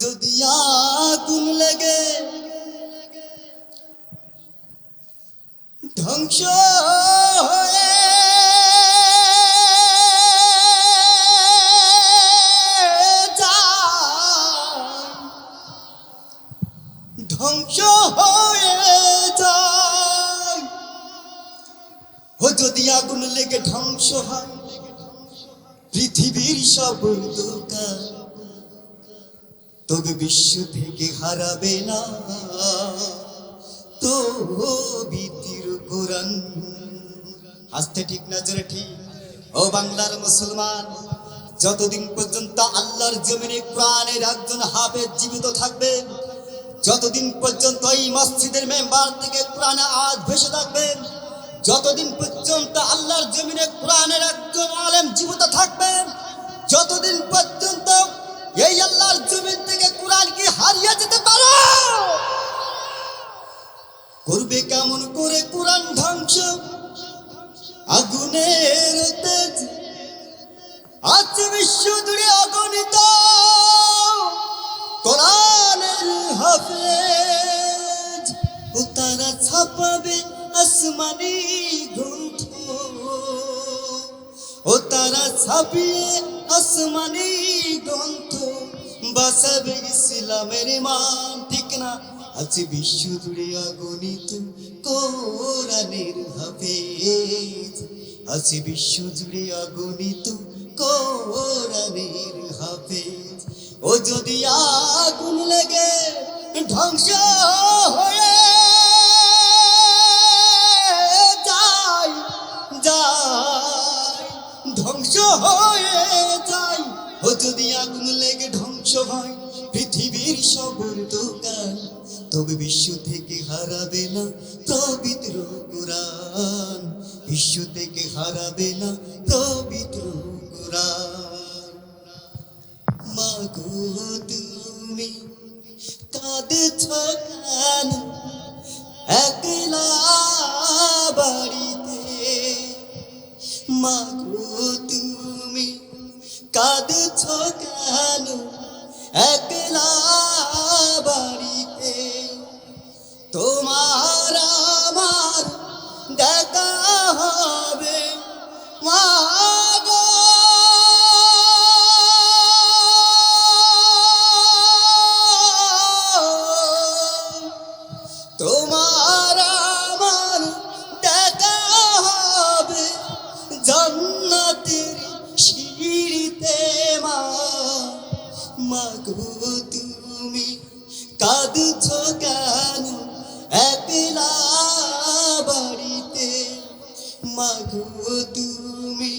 যদি আগুন লেগে ধ্বংস হয়ে ধ্বংস হয়ে যায়। ও যদি আগুন লেগে ধ্বংস হয়, পৃথিবীর সব দোকান তবে বিশ্ব থেকে হারাবে না। তো বিতির কোরআন। হাসতে ঠিক না, জোরে ঠিক। ও বাংলার মুসলমান, যতদিন পর্যন্ত আল্লাহর জমিনে কোরআনের একজন হাফেজ জীবিত থাকবে, যতদিন পর্যন্ত এই মসজিদের মেম্বার থেকে কোরআনে আজ ভেসে থাকবেন যতদিন পর্যন্ত আল্লাহর জমিনে কোরআনের একজন আলেম জীবিত থাকবেন যতদিন পর্যন্ত এই আল্লাহর জমিন থেকে কোরআন কি হারিয়ে যেতে পারো করবে কেমন করে কোরআন ধ্বংস আগুনের তেজ। আছে বিশ্ব জুড়ে অগণিত কোরআনের হাফেজ। ও তারা ছাপাবে আসমানি গ্রন্থ ও তারা ছাপিয়ে আসমানি গ্রন্থ। বাসাবে ইসলামের মান, ঠিক না? আছে বিশ্ব জুড়ে অগণিত কোরআনের হাফেজ। আছে বিশ্ব জুড়ে অগণিত কোরআনের হাফেজ। ও যদি আগুন লাগে, ধ্বংস হয়ে যায় যায়, ধ্বংস হয়ে যায়। ও যদি আগুন লেগে ধ্বংস হয়, পৃথিবীর সব দোকান তবে বিশ্ব থেকে হারাবে না পবিত্র কোরআন। বিশ্ব থেকে হারাবে না পবিত্র কোরআন। মাগো তুমি কাঁদছ কেন? একলা বাড়িতে। মাগো তুমি কাঁদছ কেন? একলা বাড়িতে। তোমার আমার দেখা হবে। তোমার আমার দেখা হবে জান্নাতের সিঁড়িতে, মা। মাগো তুমি কাঁদছ কেন? একলা বাড়িতে মাগো তুমি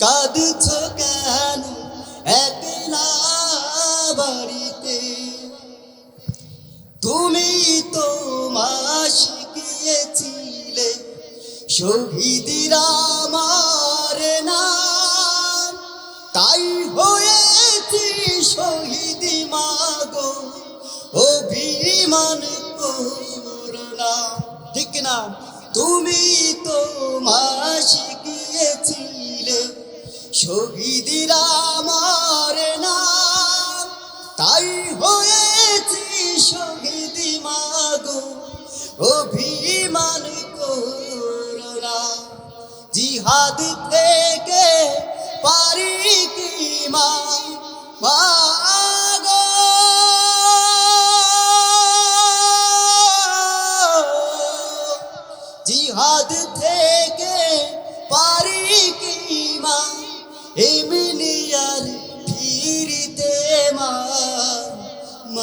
কাঁদছ কেন? একলা বাড়িতে। তুমি তো মা শিখিয়েছিলে শহীদিরা আমার নাম তাই হয়েছি শহীদ মাগো, অভিমান করোনা ঠিক না? তুমি তো মা শিখিয়েছিলে শহীদিরা আমার না তাই হয়েছি শহীদ মাগো, অভিমান করোনা জিহাদ থেকে পারি কি মা